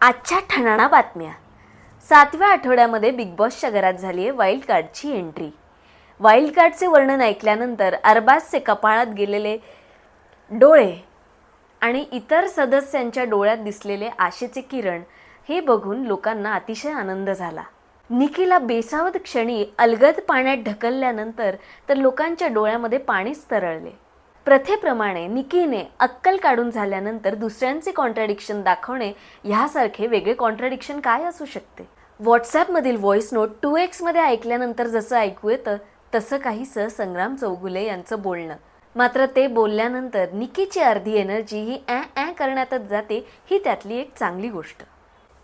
आजच्या ठणाणा बातम्या. सातव्या आठवड्यामध्ये बिग बॉसच्या घरात झाली आहे वाईल्ड कार्डची एंट्री वाईल्ड कार्डचे वर्णन ऐकल्यानंतर अरबाजचे कपाळात गेलेले डोळे आणि इतर सदस्यांच्या डोळ्यात दिसलेले आशेचे किरण हे बघून लोकांना अतिशय आनंद झाला. निकीला बेसावत क्षणी अलगद पाण्यात ढकलल्यानंतर तर लोकांच्या डोळ्यामध्ये पाणीच तरळले. प्रथेप्रमाणे निकीने अक्कल काढून झाल्यानंतर दुसऱ्यांचे कॉन्ट्रॅडिक्शन दाखवणे ह्यासारखे वेगळे कॉन्ट्रॅडिक्शन काय असू शकते? व्हॉट्सॲपमधील व्हॉइस नोट टू एक्समध्ये ऐकल्यानंतर जसं ऐकू येतं तसं काहीसं संग्राम चौगुले यांचं बोलणं. मात्र ते बोलल्यानंतर निकीची अर्धी एनर्जी ही ॲ ॲ करण्यातच जाते ही त्यातली एक चांगली गोष्ट.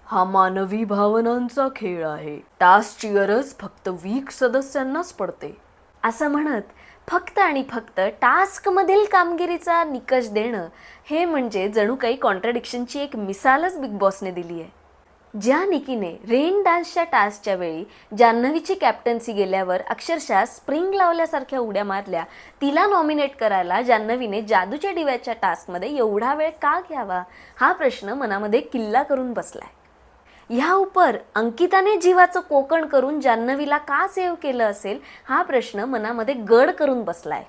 हा मानवी भावनांचा खेळ आहे. टास्कची गरज फक्त वीक सदस्यांनाच पडते. असं म्हणत फक्त आणि फक्त टास्कमधील कामगिरीचा निकष देणं हे म्हणजे जणू काही कॉन्ट्रडिक्शनची एक मिसालच बिग बॉसने दिली आहे. ज्या निकीने रेन डान्सच्या टास्कच्या वेळी जान्हवीची कॅप्टन्सी गेल्यावर अक्षरशः स्प्रिंग लावल्यासारख्या उड्या मारल्या तिला नॉमिनेट करायला जान्हवीने जादूच्या डिव्याच्या टास्कमध्ये एवढा वेळ का घ्यावा हा प्रश्न मनामध्ये किल्ला करून बसलाय. ह्या उपर अंकिताने जीवाचं कोकण करून जान्हवीला का सेव्ह केलं असेल? हा प्रश्न मनामध्ये गड करून बसलाय.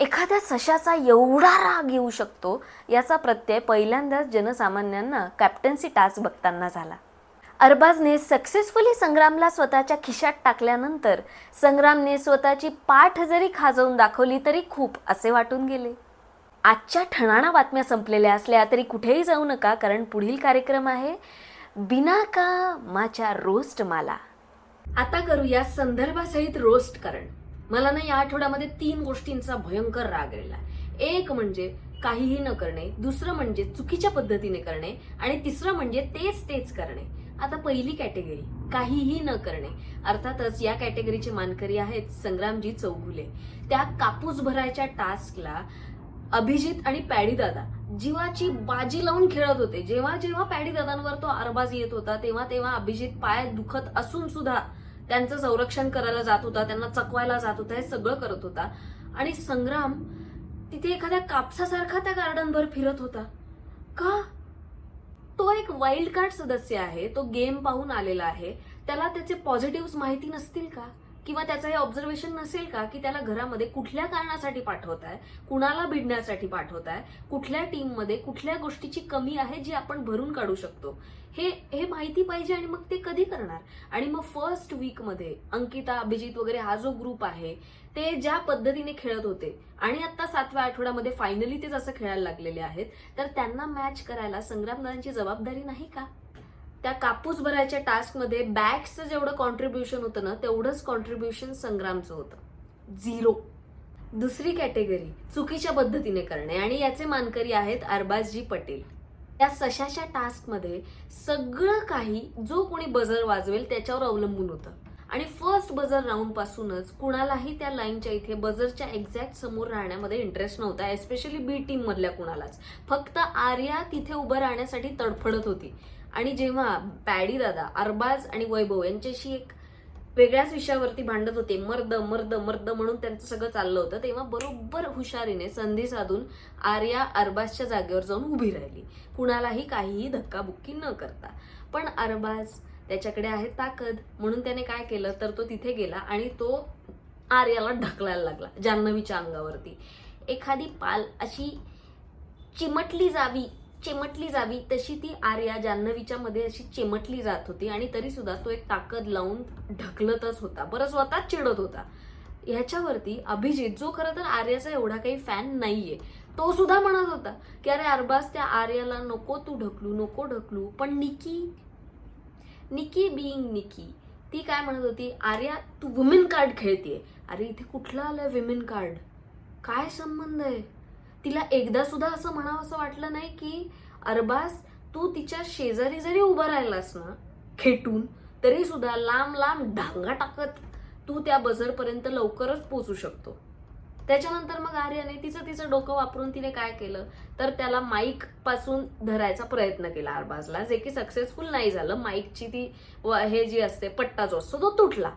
एखाद्या सशाचा एवढा राग येऊ शकतो याचा प्रत्यय पहिल्यांदाच जनसामान्यांना कॅप्टन्सी टास्क बघताना झाला. अरबाजने सक्सेसफुली संग्रामला स्वतःच्या खिशात टाकल्यानंतर संग्रामने स्वतःची पाठ जरी खाजवून दाखवली तरी खूप असे वाटून गेले. आजच्या ठणाणा बातम्या संपलेल्या असल्या तरी कुठेही जाऊ नका कारण पुढील कार्यक्रम आहे बिना का माझ्या रोस्ट माला. आता करूया संदर्भासहित रोस्ट करण. मला ना या आठवड्यामध्ये तीन गोष्टींचा भयंकर राग आलेला एक म्हणजे काहीही न करणे दुसरं म्हणजे चुकीच्या पद्धतीने करणे आणि तिसरं म्हणजे तेच तेच करणे. आता पहिली कॅटेगरी काहीही न करणे. अर्थातच या कॅटेगरीचे मानकरी आहेत संग्रामजी चौगुले त्या कापूस भरायच्या टास्कला अभिजित आणि पॅडी दादा जीवाची बाजी लावून खेळत होते. जेव्हा जेव्हा पॅडी दादांवर तो आरबाज येत होता तेव्हा तेव्हा अभिजित पाय दुखत असून सुद्धा त्यांचं संरक्षण करायला जात होता त्यांना चकवायला जात होता हे सगळं करत होता. आणि संग्राम तिथे एखाद्या कापसासारखा त्या गार्डनभर फिरत होता. का? तो एक वाईल्ड कार्ड सदस्य आहे तो गेम पाहून आलेला आहे. त्याला त्याचे पॉझिटिव्ह माहिती नसतील का? किंवा त्याचं हे ऑब्झर्वेशन नसेल का की त्याला घरामध्ये कुठल्या कारणासाठी पाठवत आहे कुणाला भिडण्यासाठी पाठवत आहे कुठल्या टीममध्ये कुठल्या गोष्टीची कमी आहे जी आपण भरून काढू शकतो? हे हे माहिती पाहिजे आणि मग ते कधी करणार? आणि मग फर्स्ट वीकमध्ये अंकिता अभिजित वगैरे हा जो ग्रुप आहे ते ज्या पद्धतीने खेळत होते आणि आता सातव्या आठवड्यामध्ये फायनली ते जसं खेळायला लागलेले आहेत तर त्यांना मॅच करायला संग्रामदारांची जबाबदारी नाही का? त्या कापूस भरायच्या टास्कमध्ये बॅग्सचं जेवढं कॉन्ट्रीब्युशन होतं ना तेवढंच कॉन्ट्रीब्युशन संग्रामचं होतं. झिरो दुसरी कॅटेगरी चुकीच्या पद्धतीने करणे. आणि याचे मानकरी आहेत अरबाजजी पटेल. त्या सशाच्या टास्कमध्ये सगळं काही जो कोणी बजर वाजवेल त्याच्यावर अवलंबून होतं. आणि फर्स्ट बजर राऊंड पासूनच कुणालाही त्या लाईनच्या इथे बजरच्या एक्झॅक्ट समोर राहण्यामध्ये इंटरेस्ट नव्हता एस्पेशली बी टीम मधल्या कुणालाच. फक्त आर्या तिथे उभं राहण्यासाठी तडफडत होती. आणि जेव्हा पॅडी दादा अरबाज आणि वैभव यांच्याशी एक वेगळ्याच विषयावरती भांडत होते मर्द मर्द मर्द म्हणून त्यांचं सगळं चाललं होतं तेव्हा बरोबर हुशारीने संधी साधून आर्या अरबाजच्या जागेवर जाऊन उभी राहिली. कुणालाही काहीही धक्काबुक्की न करता. पण अरबाज त्याच्याकडे आहे ताकद म्हणून त्याने काय केलं तर तो तिथे गेला आणि तो आर्याला ढकलायला लागला जान्हवीच्या अंगावरती. एखादी पाल अशी चिमटली जावी चिमटली जावी तशी ती आर्या जान्हवीच्या मध्ये अशी चिमटली जात होती आणि तरी सुद्धा तो एक ताकद लावून ढकलतच होता. बरं स्वतःच चिडत होता. ह्याच्यावरती अभिजित जो खरं तर आर्याचा एवढा काही फॅन नाहीये तो सुद्धा म्हणत होता की अरे अरबाज त्या आर्याला नको तू ढकलू नको ढकलू पण निकी निकी बिईंग निकी. ती काय म्हणत होती आर्या तू वुमेन कार्ड खेळतीये. अरे इथे कुठलं आलंय विमेन कार्ड काय संबंध आहे? तिला एकदा सुद्धा असं म्हणावं असं वाटलं नाही की अरबाज तू तिच्या शेजारी जरी उभं राहिलास ना खेटून तरी सुद्धा लांब लांब डांगा टाकत तू त्या बझरपर्यंत लवकरच पोचू शकतो. त्याच्यानंतर मग आर्याने तिचं तिचं डोकं वापरून तिने काय केलं? तर त्याला माईकपासून धरायचा प्रयत्न केला अरबाजला. जे की सक्सेसफुल नाही झालं. माईकची ती व- हे जी असते पट्टा जो असतो तो तुटला.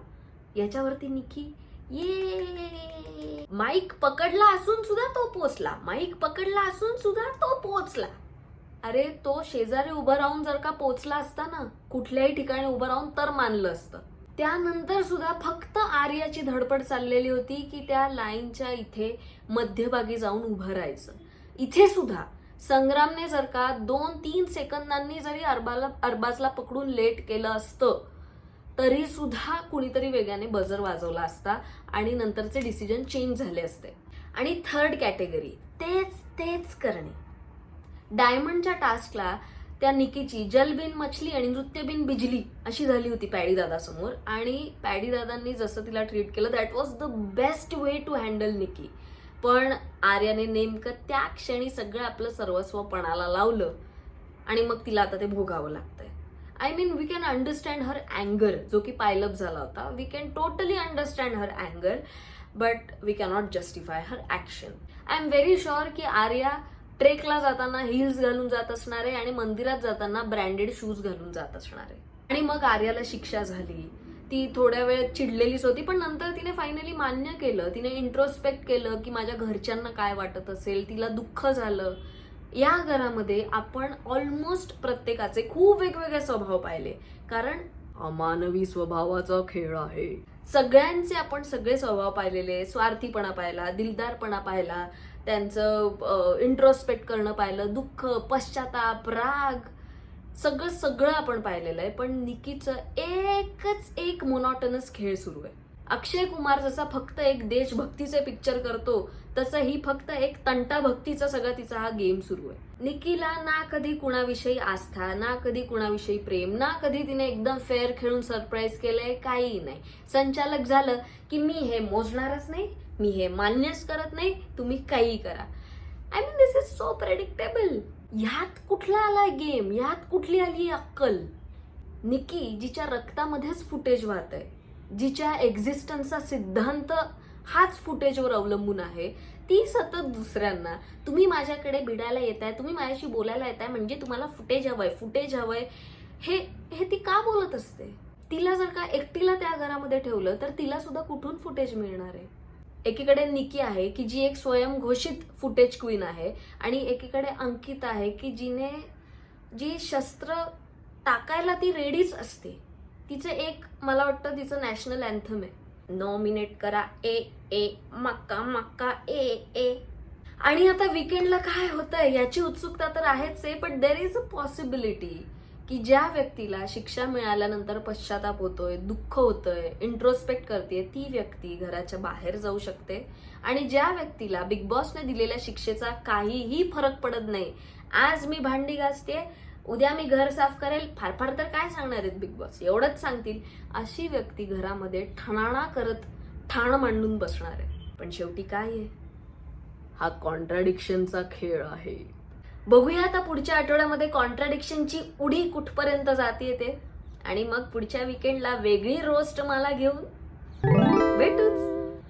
याच्यावरती निकी ये माईक पकडला असून सुद्धा तो पोचला. माईक पकडला असून सुद्धा तो पोचला. अरे तो शेजारी उभं राहून जर का पोचला असता ना कुठल्याही ठिकाणी उभं राहून तर मानलं असतं. त्यानंतर सुद्धा फक्त आर्याची धडपड चाललेली होती की त्या लाईनच्या इथे मध्यभागी जाऊन उभं राहायचं. इथे सुद्धा संग्रामने जर का दोन तीन सेकंदांनी जरी अरबाला अरबाजला पकडून लेट केलं असतं तरी सुद्धा कुणीतरी वेगाने बजर वाजवला असता आणि नंतरचे डिसिजन चेंज झाले असते. आणि थर्ड कॅटेगरी तेच तेच करणे. डायमंडच्या टास्कला त्या निकीची जलबिन मछली आणि नृत्यबिन बिजली अशी झाली होती पॅडी दादासमोर आणि पॅडी दादांनी जसं तिला ट्रीट केलं that was the best way to handle Nikki. पण आर्याने नेमकं त्या क्षणी सगळं आपलं सर्वस्व पणाला लावलं आणि मग तिला आता ते भोगावं लागतंय. I mean we can understand her अँगर जो की पायलप झाला होता. We can totally understand her अँगर but we cannot justify her action I am very sure की आर्या ट्रेकला जाताना हिल्स घालून जात असणार आहे आणि मंदिरात जाताना ब्रँडेड शूज घालून जात असणार. आहे आणि मग आर्याला शिक्षा झाली. ती थोड्या वेळ चिडलेलीच होती पण नंतर तिने फायनली मान्य केलं. तिने इंट्रोस्पेक्ट केलं की माझ्या घरच्यांना काय वाटत असेल तिला दुःख झालं. या घरामध्ये आपण ऑलमोस्ट प्रत्येकाचे खूप वेगवेगळे स्वभाव पाहिले. कारण अमानवी स्वभावाचा खेळ आहे. सगळ्यांचे आपण सगळे स्वभाव पाहिलेले स्वार्थीपणा पाहिला दिलदारपणा पाहिला त्यांचं इंट्रोस्पेक्ट करणं पाहिलं दुःख पश्चाताप राग सगळं सगळं आपण पाहिलेलं आहे. पण निकीचं एकच एक मोनॉटनस खेळ सुरू आहे. अक्षय कुमार जसा फक्त एक देशभक्तीचे पिक्चर करतो तसं ही फक्त एक तंटा भक्तीचा सगळा तिचा हा गेम सुरू आहे. निकीला ना कधी कुणाविषयी आस्था ना कधी कुणाविषयी प्रेम ना कधी तिने एकदम फेअर खेळून सरप्राईज केलंय काही नाही. संचालक झालं की मी हे मोजणारच नाही मी हे मान्यच करत नाही तुम्ही काही करा. I mean this is so predictable ह्यात कुठला आला गेम ह्यात कुठली आली अक्कल? निकी जिच्या रक्तामध्येच फुटेज वाहत आहे जिच्या एक्झिस्टन्सचा सिद्धांत हाच फुटेजवर अवलंबून आहे. ती सतत दुसऱ्यांना तुम्ही माझ्याकडे भिडायला येत आहे तुम्ही माझ्याशी बोलायला येत आहे म्हणजे तुम्हाला फुटेज हवंय फुटेज हवंय. हे हे ती का बोलत असते? तिला जर का एकटीला त्या घरामध्ये ठेवलं तर तिला सुद्धा कुठून फुटेज मिळणार आहे? एकीकडे निकी आहे की जी एक स्वयंघोषित फुटेज क्वीन आहे आणि एकीकडे अंकित आहे की जिने जी शस्त्र टाकायला ती रेडीच असते. तिचं एक मला वाटतं तिचं नॅशनल अँथम आहे. नॉमिनेट करा. ए ए मक्का मक्का ए ए. आणि आता विकेंडला काय होतंय याची उत्सुकता तर आहेच आहे पण देर इज अ पॉसिबिलिटी की ज्या व्यक्तीला शिक्षा मिळाल्यानंतर पश्चाताप होतोय दुःख होतंय इंट्रोस्पेक्ट करते ती व्यक्ती घराच्या बाहेर जाऊ शकते. आणि ज्या व्यक्तीला बिग बॉसने दिलेल्या शिक्षेचा काहीही फरक पडत नाही आज मी भांडी घासते उद्या मी घर साफ करेल. फार फार तर काय सांगणार आहेत बिग बॉस एवढंच सांगतील. अशी व्यक्ती घरामध्ये ठणाणा करत ठाण मांडून बसणार आहे पण शेवटी काय आहे? हा कॉन्ट्राडिक्शनचा खेळ आहे. बघूया आता पुढच्या आठवड्यामध्ये कॉन्ट्राडिक्शनची उडी कुठपर्यंत जाते ते. आणि मग पुढच्या विकेंडला वेगळी रोस्ट मला घेऊन भेटूच.